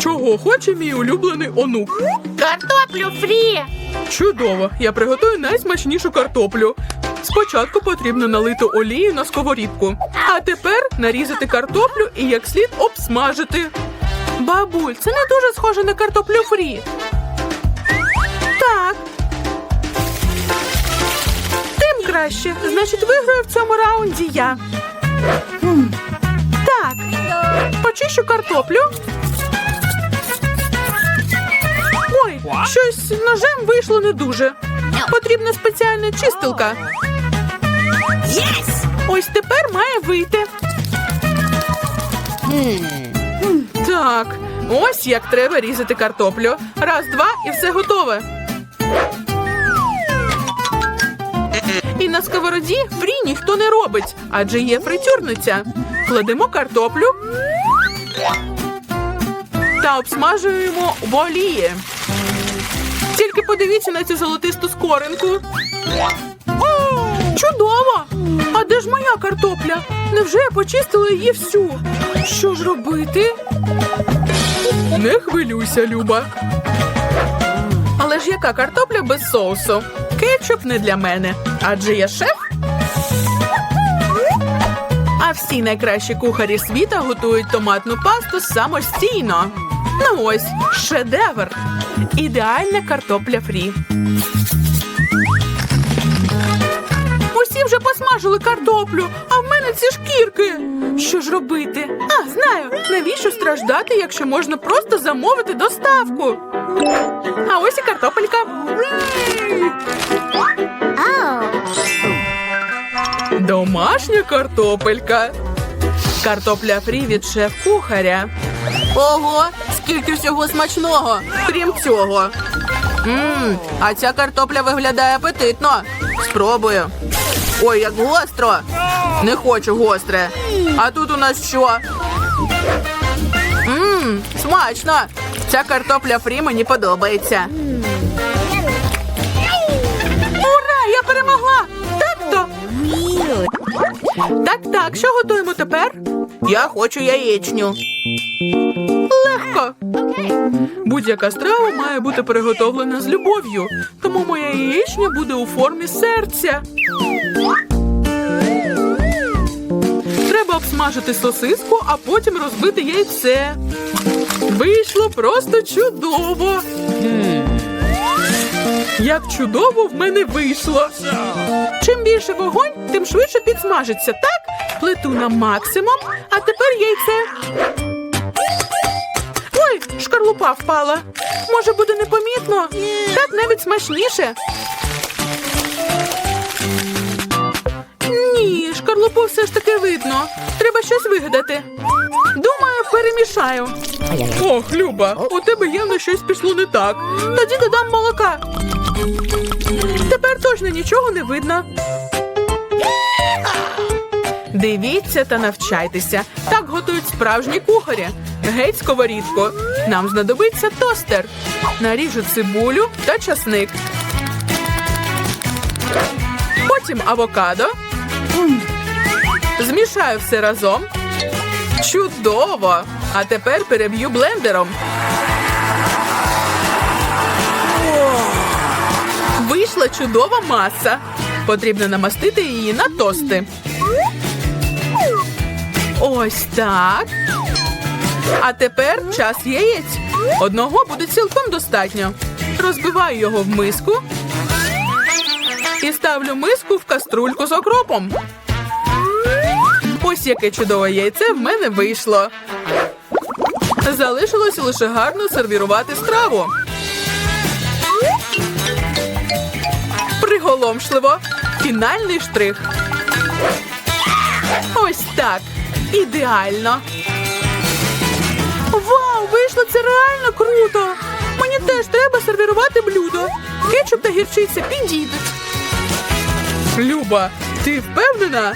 Чого хоче мій улюблений онук? Картоплю фрі. Чудово! Я приготую найсмачнішу картоплю. Спочатку потрібно налити олію на сковорідку, а тепер нарізати картоплю і як слід обсмажити. Бабуль, це не дуже схоже на картоплю фрі. Так. Тим краще. Значить, виграю в цьому раунді я. Так. Почищу картоплю. Щось ножем вийшло не дуже. Потрібна спеціальна чистилка. Ось тепер має вийти. Так, ось як треба різати картоплю. Раз, два і все готове. І на сковороді фрі ніхто не робить, адже є фритюрниця. Кладемо картоплю та обсмажуємо в олії. Подивіться на цю золотисту скоринку. О, чудово! А де ж моя картопля? Невже я почистила її всю? Що ж робити? Не хвилюйся, Люба. Але ж яка картопля без соусу? Кетчуп не для мене, адже я шеф. А всі найкращі кухарі світа готують томатну пасту самостійно. Ну ось, шедевр. Ідеальна картопля фрі. Усі вже посмажили картоплю, а в мене ці шкірки. Що ж робити? А, знаю, навіщо страждати, якщо можна просто замовити доставку. А ось і картопелька. Домашня картопелька. Картопля фрі від шеф-кухаря. Ого, скільки всього смачного, крім цього. Мм, а ця картопля виглядає апетитно. Спробую. Ой, як гостро. Не хочу гостре. А тут у нас що? Мм, смачно. Ця картопля фрі мені подобається. Так, так, що готуємо тепер? Я хочу яєчню. Легко. Будь-яка страва має бути приготовлена з любов'ю, тому моя яєчня буде у формі серця. Треба обсмажити сосиску, а потім розбити яйце. Вийшло просто чудово. Як чудово в мене вийшло. Чим більше вогонь, тим швидше підсмажиться, так? Плиту на максимум, а тепер яйце. Ой, шкарлупа впала. Може, буде непомітно? Так навіть смачніше. Ні, шкарлупу все ж таки видно. Треба щось вигадати. Думаю, перемішаю. Ох, Люба, у тебе явно щось пішло не так. Тоді додам молока. Тепер точно нічого не видно. Дивіться та навчайтеся. Так готують справжні кухарі. Геть сковорідку. Нам знадобиться тостер. Наріжу цибулю та часник. Потім авокадо. Змішаю все разом. Чудово! А тепер переб'ю блендером. Вийшла чудова маса. Потрібно намастити її на тости. Ось так. А тепер час яєць. Одного буде цілком достатньо. Розбиваю його в миску і ставлю миску в каструльку з окропом. Ось яке чудове яйце в мене вийшло. Залишилось лише гарно сервірувати страву. Приголомшливо. Фінальний штрих. Ось так. Ідеально. Вау, вийшло це реально круто. Мені теж треба сервірувати блюдо. Кетчуп та гірчиця підійдуть. Люба, ти впевнена?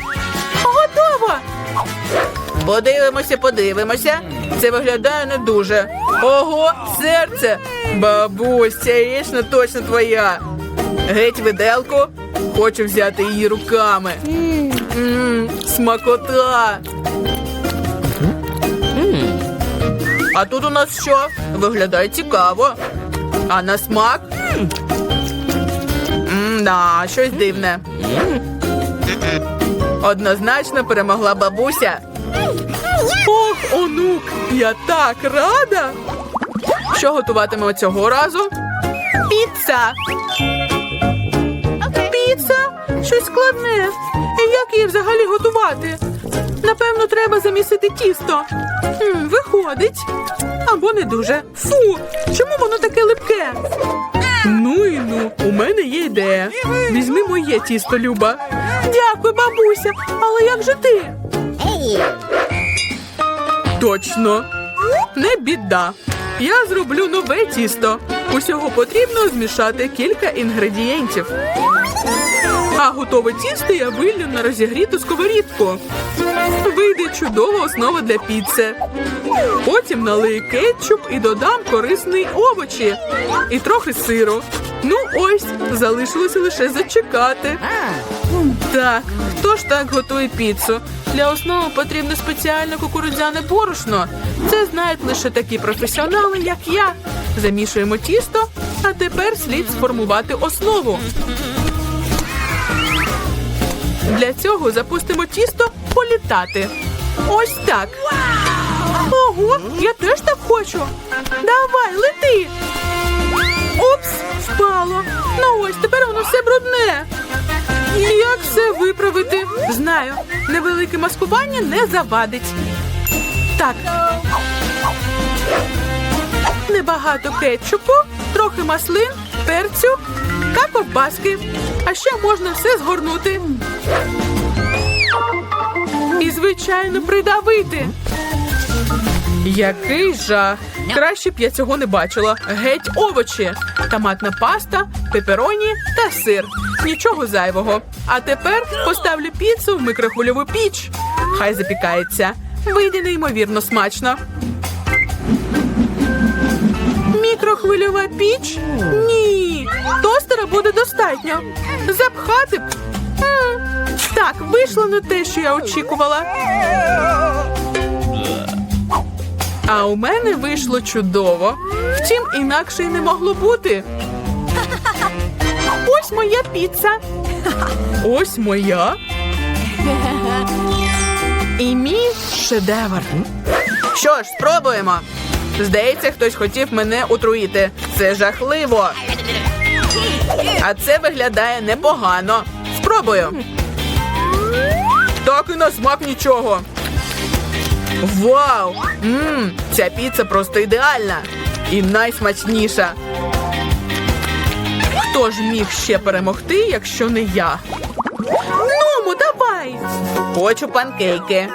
Готово. Подивимося, подивимося. Це виглядає не дуже. Ого, серце! Бабусь, ця яєчня точно твоя. Геть виделку. Хочу взяти її руками. Мм, смакота. А тут у нас що? Виглядає цікаво. А на смак? М-да, щось дивне. Однозначно перемогла бабуся. Ох, онук, я так рада. Що готуватимемо цього разу? Піца. Піца? Щось складне. І Як її взагалі готувати? Напевно, треба замісити тісто. Виходить. Або не дуже. Фу, чому воно таке липке? Ну і ну, у мене є ідея. Візьми моє тісто, Люба. Дякую, бабуся. Але як же ти? Точно. Не біда. Я зроблю нове тісто. Усього потрібно змішати кілька інгредієнтів. А готове тісто я виллю на розігріту сковорідку. Вийде чудова основа для піци. Потім налию кетчуп і додам корисні овочі і трохи сиру. Ну ось, залишилося лише зачекати. Так, хто ж так готує піцу? Для основи потрібно спеціальне кукурудзяне борошно. Це знають лише такі професіонали, як я. Замішуємо тісто, а тепер слід сформувати основу. Для цього запустимо тісто політати. Ось так. Ого, я теж так хочу. Давай, лети. Упс, впало. Ну ось, тепер воно все брудне. Як це виправити? Знаю, невелике маскування не завадить. Так. Небагато кетчупу, трохи маслин, перцю та ковбаски. А ще можна все згорнути. І, звичайно, придавити. Який жах! Краще б я цього не бачила. Геть овочі, томатна паста, пепероні та сир. Нічого зайвого. А тепер поставлю піцу в микрохвильову піч. Хай запікається. Вийде неймовірно смачно. Мікрохвильова піч? Ні. Тостера буде достатньо. Запхати. Так, вийшло не те, що я очікувала. А у мене вийшло чудово. Втім, інакше й не могло бути. Ось моя піца. Ось моя. І мій шедевр. Що ж, спробуємо. Здається, хтось хотів мене отруїти. Це жахливо. А це виглядає непогано. Спробую. Так і на смак нічого. Вау! Мм, ця піца просто ідеальна і найсмачніша. Хто ж міг ще перемогти, якщо не я? Ному, давай! Хочу панкейки.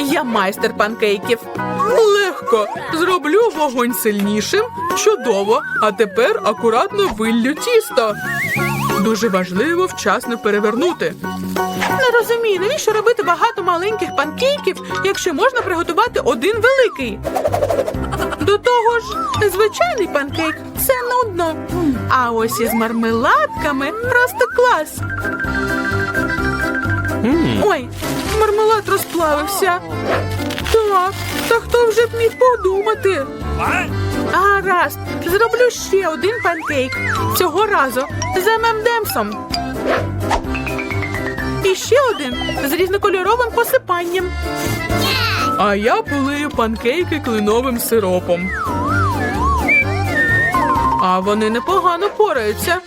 Я майстер панкейків. Легко. Зроблю вогонь сильнішим. Чудово. А тепер акуратно виллю тісто. Дуже важливо вчасно перевернути. Не розумію, навіщо робити багато маленьких панкейків, якщо можна приготувати один великий. До того ж, звичайний панкейк це нудно. А ось із мармеладками просто клас. Ой, мармелад розплавився. Так, та хто вже б міг подумати? Гаразд, зроблю ще один панкейк. Цього разу з мемдемсом. І ще один з різнокольоровим посипанням. А я полию панкейки кленовим сиропом. А вони непогано пораються.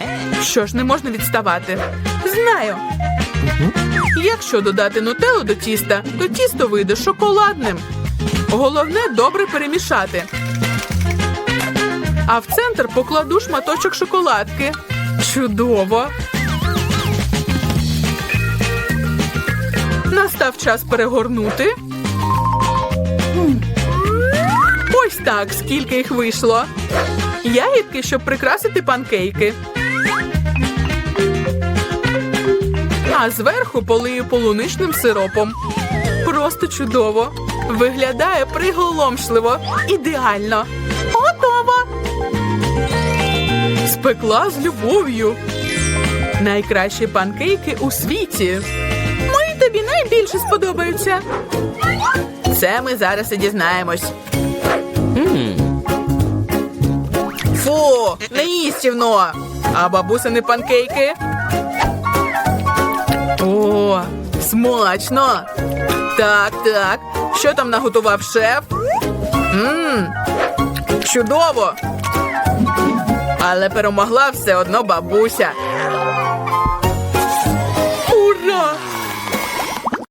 Що ж, не можна відставати. Знаю. Якщо додати нутеллу до тіста, то тісто вийде шоколадним. Головне добре перемішати. А в центр покладу шматочок шоколадки. Чудово! Настав час перегорнути. Ось так, скільки їх вийшло. Ягідки, щоб прикрасити панкейки. А зверху полию полуничним сиропом. Просто чудово. Виглядає приголомшливо. Ідеально. Готово. Спекла з любов'ю. Найкращі панкейки у світі. Мої тобі найбільше сподобаються. Це ми зараз і дізнаємось. Фу, неїстівно. А бабусини панкейки. О, смачно. Так, так. Що там наготував шеф? Мм, чудово. Але перемогла все одно бабуся. Ура!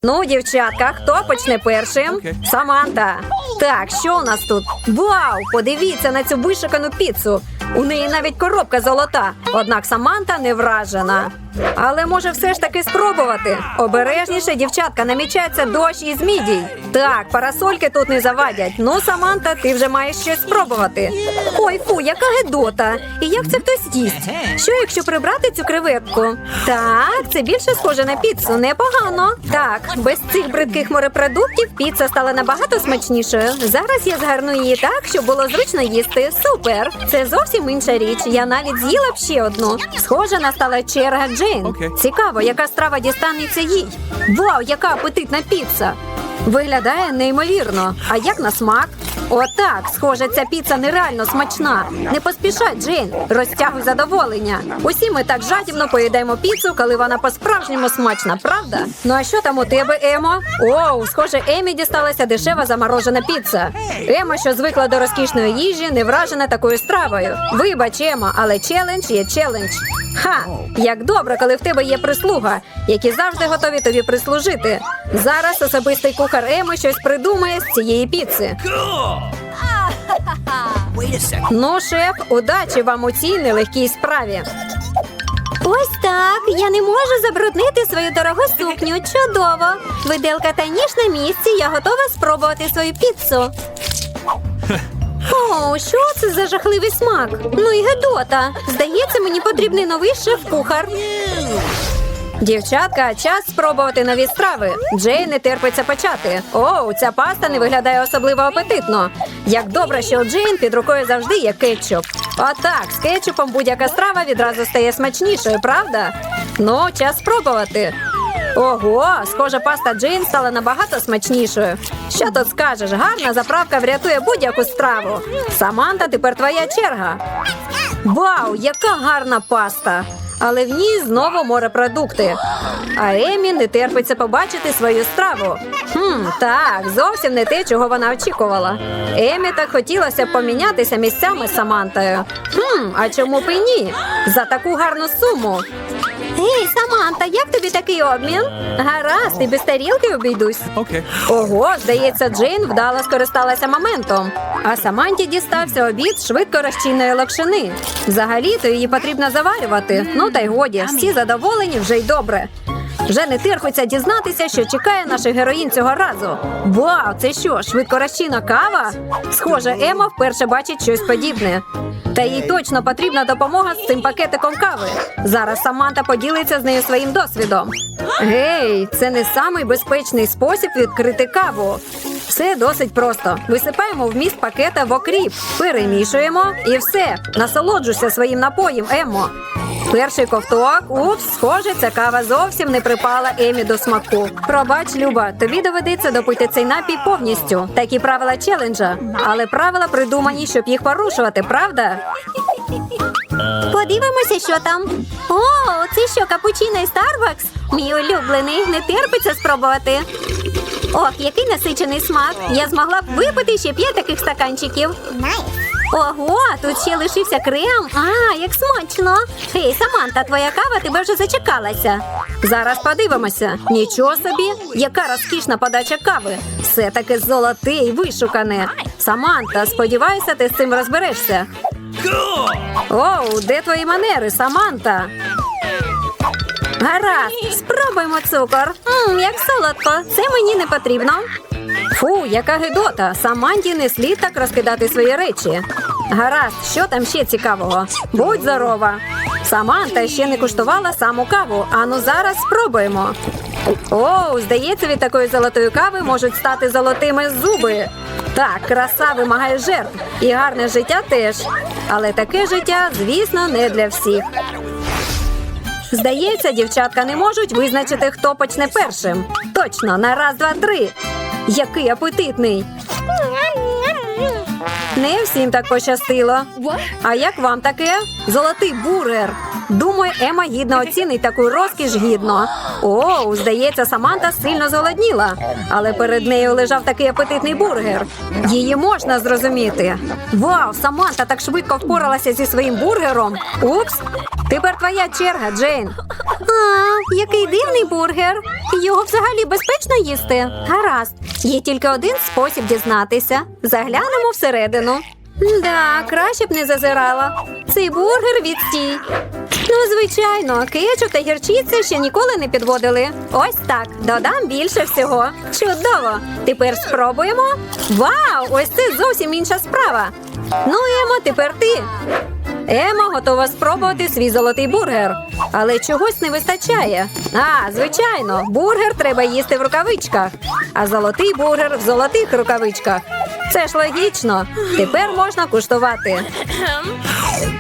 Ну, дівчатка, хто почне першим? Саманта. Так, що у нас тут? Вау! Подивіться на цю вишикану піцу. У неї навіть коробка золота. Однак Саманта не вражена. Але може все ж таки спробувати. Обережніше, дівчатка, намічається дощ із мідій. Так, парасольки тут не завадять. Ну, Саманта, ти вже маєш щось спробувати. Ой, фу, яка гедота! І як це хтось їсть? Що якщо прибрати цю креветку? Так, це більше схоже на піцу, непогано. Так, без цих бридких морепродуктів піца стала набагато смачнішою. Зараз я згарну її так, щоб було зручно їсти. Супер! Це зовсім інша річ. Я навіть з'їла б ще одну. Схоже, настала черга Джейн. Окей. Цікаво, яка страва дістанеться їй. Вау, яка апетитна піца! Виглядає неймовірно. А як на смак? Отак, схоже, ця піца нереально смачна. Не поспішай, Джейн, розтягуй задоволення. Усі ми так жадібно поїдаємо піцу, коли вона по-справжньому смачна, правда? Ну а що там у тебе, Емо? Оу, схоже, Емі дісталася дешева заморожена піца. Ема, що звикла до розкішної їжі, не вражена такою стравою. Вибач, Ема, але челендж є челендж. Ха! Як добре, коли в тебе є прислуга, які завжди готові тобі прислужити. Зараз особистий кухар Еми щось придумає з цієї піци. Ну, шеф, удачі вам у цій нелегкій справі. Ось так. Я не можу забруднити свою дорогу сукню. Чудово. Виделка та ніж на місці. Я готова спробувати свою піцу. О, що це за жахливий смак? Ну і гедота. Здається, мені потрібний новий шеф-кухар. Дівчатка, час спробувати нові страви. Джей не терпиться почати. Оу, ця паста не виглядає особливо апетитно. Як добре, що у Джейн під рукою завжди є кетчуп. Отак, з кетчупом будь-яка страва відразу стає смачнішою, правда? Ну, час спробувати. Ого, схоже, паста Джейн стала набагато смачнішою. Що тут скажеш? Гарна заправка врятує будь-яку страву. Саманта, тепер твоя черга. Вау, яка гарна паста! Але в ній знову морепродукти. А Емі не терпиться побачити свою страву. Хм, так, зовсім не те, чого вона очікувала. Емі так хотілося помінятися місцями з Самантою. Хм, а чому б і ні? За таку гарну суму. Гей, Саманта, як тобі такий обмін? Гаразд, і без тарілки обійдусь. Okay. Ого, здається, Джейн вдало скористалася моментом. А Саманті дістався обід швидко розчинної локшини. Взагалі-то її потрібно заварювати. Ну та й годі, всі задоволені вже й добре. Вже не терпиться дізнатися, що чекає наших героїн цього разу. Вау, це що, швидкорозчинна кава? Схоже, Ема вперше бачить щось подібне. Та їй точно потрібна допомога з цим пакетиком кави. Зараз Саманта поділиться з нею своїм досвідом. Гей, це не самий безпечний спосіб відкрити каву. Все досить просто. Висипаємо вміст пакета в окріп, перемішуємо і все. Насолоджуйся своїм напоєм, Еммо. Перший ковток. Упс, схоже, ця кава зовсім не припала Емі до смаку. Пробач, Люба, тобі доведеться допити цей напій повністю. Такі правила челенджа. Але правила придумані, щоб їх порушувати, правда? Подивимося, що там. О, це що, капучино і Старбакс? Мій улюблений, не терпиться спробувати. Ох, який насичений смак. Я змогла б випити ще п'ять таких стаканчиків. Ого, тут ще лишився крем. А, як смачно. Гей, Саманта, твоя кава тебе вже зачекалася. Зараз подивимося. Нічого собі, яка розкішна подача кави. Все таке золоте і вишукане. Саманта, сподіваюся, ти з цим розберешся. Оу, де твої манери, Саманта? Гаразд, спробуємо цукор. Мм, як солодко, це мені не потрібно. Фу, яка гидота. Саманті не слід так розкидати свої речі. Гаразд, що там ще цікавого? Будь здорова. Саманта ще не куштувала саму каву. Ану зараз спробуємо. О, здається, від такої золотої кави можуть стати золотими зуби. Так, краса вимагає жертв, і гарне життя теж. Але таке життя, звісно, не для всіх. Здається, дівчатка не можуть визначити, хто почне першим. Точно, на раз, два, три. Який апетитний. Не всім так пощастило. А як вам таке? Золотий бургер. Думаю, Ема гідно оцінить таку розкіш гідно. О, здається, Саманта сильно зголодніла, але перед нею лежав такий апетитний бургер. Її можна зрозуміти. Вау, Саманта так швидко впоралася зі своїм бургером. Упс, тепер твоя черга, Джейн. А, який дивний бургер. Його взагалі безпечно їсти. Гаразд. Є тільки один спосіб дізнатися. Заглянемо всередину. Да, краще б не зазирала. Цей бургер відстій. Ну, звичайно, кетчуп та гірчиця ще ніколи не підводили. Ось так, додам більше всього. Чудово! Тепер спробуємо. Вау! Ось це зовсім інша справа. Ну, Емо, тепер ти. Ема готова спробувати свій золотий бургер, але чогось не вистачає. А, звичайно, бургер треба їсти в рукавичках, а золотий бургер в золотих рукавичках. Це ж логічно. Тепер можна куштувати.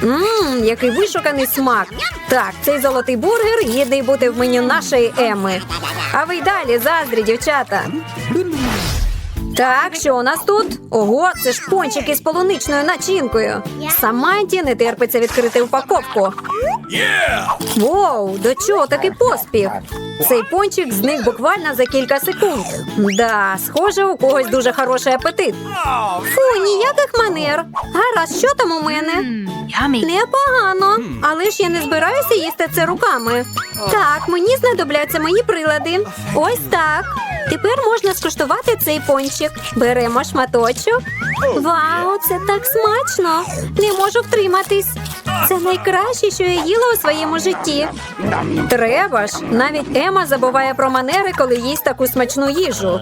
Ммм, який вишуканий смак. Так, цей золотий бургер гідний бути в меню нашої Еми. А ви й далі заздрі, дівчата. Так, що у нас тут? Ого, це ж пончики з полуничною начинкою. Саманті не терпиться відкрити упаковку. Воу, до чого такий поспіх? Цей пончик зник буквально за кілька секунд. Да, схоже, у когось дуже хороший апетит. Фу, ніяких манер. Гаразд, що там у мене? Непогано, але ж я не збираюся їсти це руками. Так, мені знадобляться мої прилади. Ось так. Тепер можна скуштувати цей пончик. Беремо шматочок. Вау, це так смачно! Не можу втриматись. Це найкраще, що я їла у своєму житті. Треба ж, навіть Ема забуває про манери, коли їсть таку смачну їжу.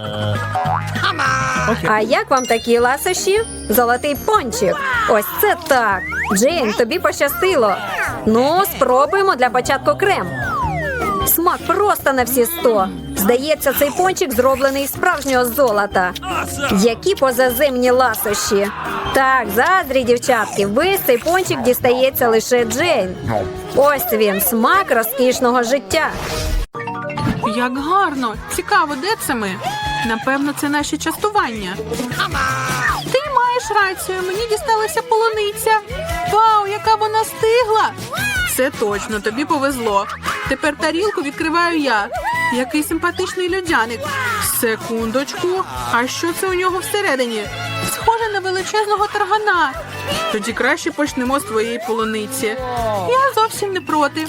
А як вам такі ласощі? Золотий пончик. Ось це так. Джейн, тобі пощастило. Ну, спробуємо для початку крем. Смак просто на всі сто. Здається, цей пончик зроблений із справжнього золота. Які позаземні ласощі. Так, заздрі, дівчатки, весь цей пончик дістається лише Джейн. Ось він, смак розкішного життя. Як гарно! Цікаво, де це ми? Напевно, це наші частування. Ти маєш рацію, мені дісталася полуниця. Вау, яка вона стигла! Це точно, тобі повезло. Тепер тарілку відкриваю я. Який симпатичний людяник. Секундочку. А що це у нього всередині? Схоже на величезного таргана. Тоді краще почнемо з твоєї полуниці. Я зовсім не проти.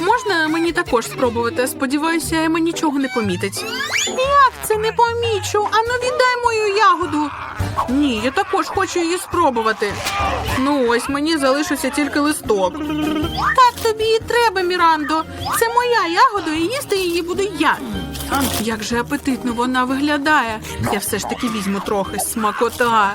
Можна мені також спробувати? Сподіваюся, Ема нічого не помітить. Як це не помічу? Ану віддай мою ягоду. Ні, я також хочу її спробувати. Ну ось мені залишився тільки листок. Так тобі і треба, Мірандо. Це моя ягода, і їсти її буду я. Як же апетитно вона виглядає. Я все ж таки візьму трохи смакота.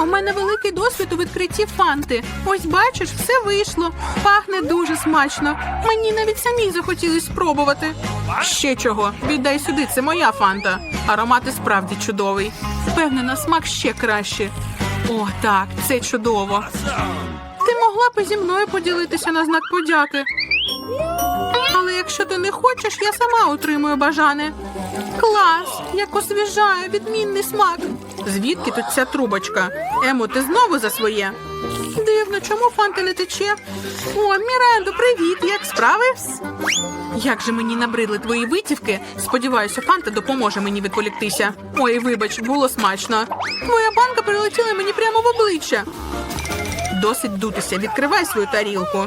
У мене великий досвід у відкритті фанти. Ось бачиш, все вийшло. Пахне дуже смачно. Мені навіть самій захотілось спробувати. Ще чого? Віддай сюди, це моя фанта. Аромат і справді чудовий. Впевнена, смак ще краще. О, так, це чудово. Ти могла б зі мною поділитися на знак подяки. Але якщо ти не хочеш, я сама отримую бажане. Клас! Як освіжає, відмінний смак. Звідки тут ця трубочка? Емо, ти знову за своє? Дивно, чому фанта не тече? О, Мірендо, привіт! Як справи? Як же мені набридли твої витівки? Сподіваюся, фанта допоможе мені відволіктися. Ой, вибач, було смачно. Твоя банка прилетіла мені прямо в обличчя. Досить дутися, відкривай свою тарілку.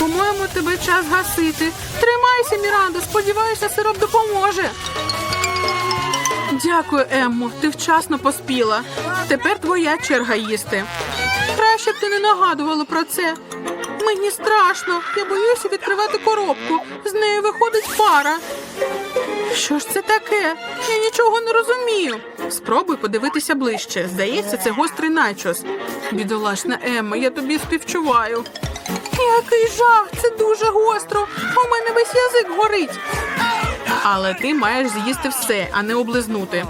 По-моєму, тебе час гасити. Тримайся, Мірандо, сподіваюся, сироп допоможе. Дякую, Еммо. Ти вчасно поспіла. Тепер твоя черга їсти. Краще б ти не нагадувала про це. Мені страшно. Я боюся відкривати коробку. З нею виходить пара. Що ж це таке? Я нічого не розумію. Спробуй подивитися ближче. Здається, це гострий начос. Бідолашна Емма, я тобі співчуваю. Який жах! Це дуже гостро. У мене весь язик горить. Але ти маєш з'їсти все, а не облизнути.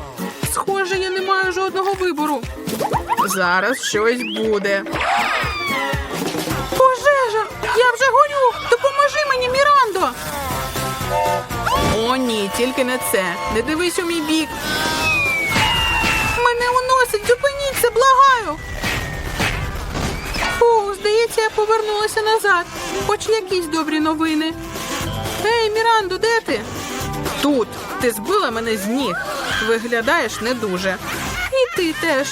Схоже, я не маю жодного вибору. Зараз щось буде. Пожежа! Я вже горю! Допоможи мені, Мірандо! О, ні, тільки не це. Не дивись у мій бік. Здається, я повернулася назад. Хоч якісь добрі новини. Ей, Мірандо, де ти? Тут. Ти збила мене з ніг. Виглядаєш не дуже. І ти теж.